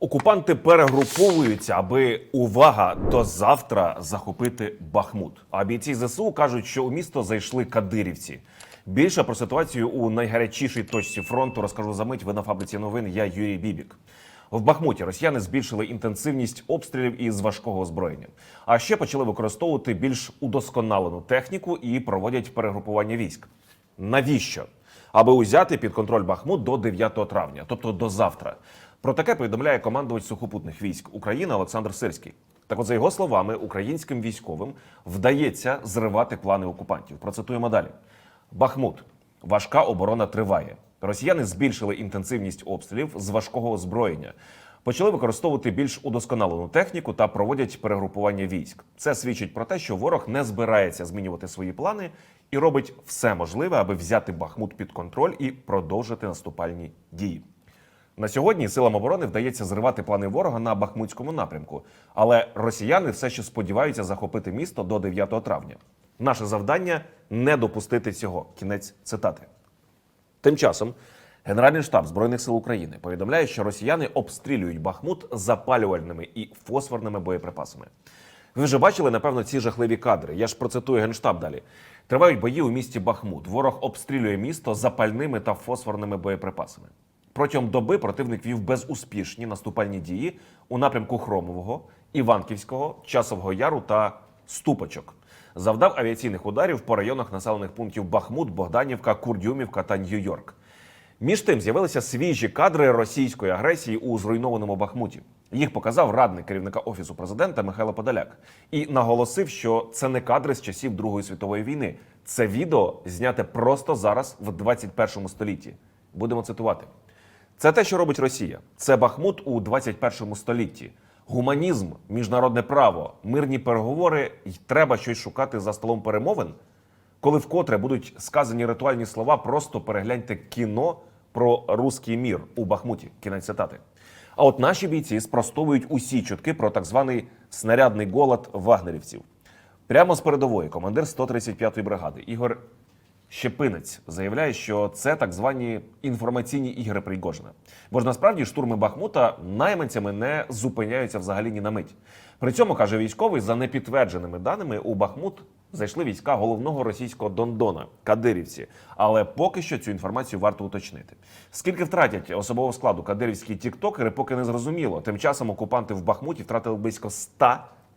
Окупанти перегруповуються, аби увага до завтра захопити Бахмут. А бійці ЗСУ кажуть, що у місто зайшли кадирівці. Більше про ситуацію у найгарячішій точці фронту розкажу за мить. Ви на фабриці новин. Я Юрій Бібік. В Бахмуті росіяни збільшили інтенсивність обстрілів із важкого озброєння. А ще почали використовувати більш удосконалену техніку і проводять перегрупування військ. Навіщо? Аби узяти під контроль Бахмут до 9 травня, тобто до завтра. Про таке повідомляє командувач сухопутних військ України Олександр Сирський. Так, от, за його словами, українським військовим вдається зривати плани окупантів. Процитуємо далі. Бахмут. Важка оборона триває. Росіяни збільшили інтенсивність обстрілів з важкого озброєння. Почали використовувати більш удосконалену техніку та проводять перегрупування військ. Це свідчить про те, що ворог не збирається змінювати свої плани і робить все можливе, аби взяти Бахмут під контроль і продовжити наступальні дії. На сьогодні силам оборони вдається зривати плани ворога на Бахмутському напрямку, але росіяни все ще сподіваються захопити місто до 9 травня. Наше завдання не допустити цього. Кінець цитати. Тим часом Генеральний штаб Збройних сил України повідомляє, що росіяни обстрілюють Бахмут запалювальними і фосфорними боєприпасами. Ви вже бачили, напевно, ці жахливі кадри. Я ж процитую генштаб далі. Тривають бої у місті Бахмут. Ворог обстрілює місто запальними та фосфорними боєприпасами. Протягом доби противник вів безуспішні наступальні дії у напрямку Хромового, Іванківського, Часового Яру та Ступочок. Завдав авіаційних ударів по районах населених пунктів Бахмут, Богданівка, Курдюмівка та Нью-Йорк. Між тим з'явилися свіжі кадри російської агресії у зруйнованому Бахмуті. Їх показав радник керівника офісу президента Михайло Подоляк і наголосив, що це не кадри з часів Другої світової війни. Це відео зняте просто зараз в 21 столітті. Будемо цитувати. Це те, що робить Росія. Це Бахмут у 21 столітті. Гуманізм, міжнародне право, мирні переговори, й треба щось шукати за столом перемовин. Коли вкотре будуть сказані ритуальні слова, просто перегляньте кіно про руський мір у Бахмуті. Кінець цитати. А от наші бійці спростовують усі чутки про так званий снарядний голод вагнерівців. Прямо з передової командир 135-ї бригади Ігор Щепинець заявляє, що це так звані інформаційні ігри Пригожина. Бо ж насправді штурми Бахмута найманцями не зупиняються взагалі ні на мить. При цьому каже військовий, за непідтвердженими даними у Бахмут зайшли війська головного російського Дондона Кадирівці. Але поки що цю інформацію варто уточнити. Скільки втратять особового складу кадирівські тіктокери, поки не зрозуміло. Тим часом окупанти в Бахмуті втратили близько 100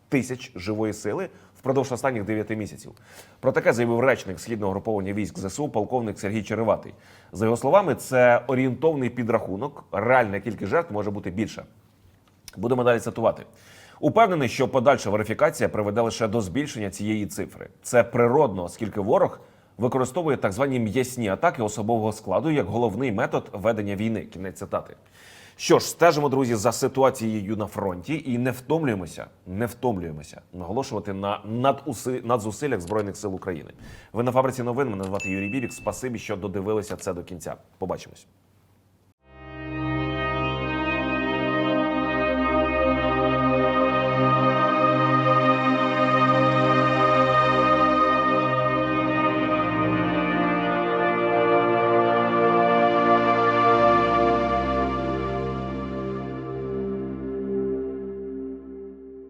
тисяч живої сили впродовж останніх 9 місяців. Про таке заявив речник східного груповання військ ЗСУ, полковник Сергій Череватий. За його словами, це орієнтовний підрахунок. Реальна кількість жертв може бути більша. Будемо далі цитувати. Упевнений, що подальша верифікація приведе лише до збільшення цієї цифри. Це природно, оскільки ворог використовує так звані м'ясні атаки особового складу як головний метод ведення війни. Кінець цитати. Що ж, стежимо, друзі, за ситуацією на фронті і не втомлюємося, не втомлюємося наголошувати на надуси, надзусиллях збройних сил України. Ви на фабриці новин. Мене звати Юрій Бібік. Спасибі, що додивилися це до кінця. Побачимось.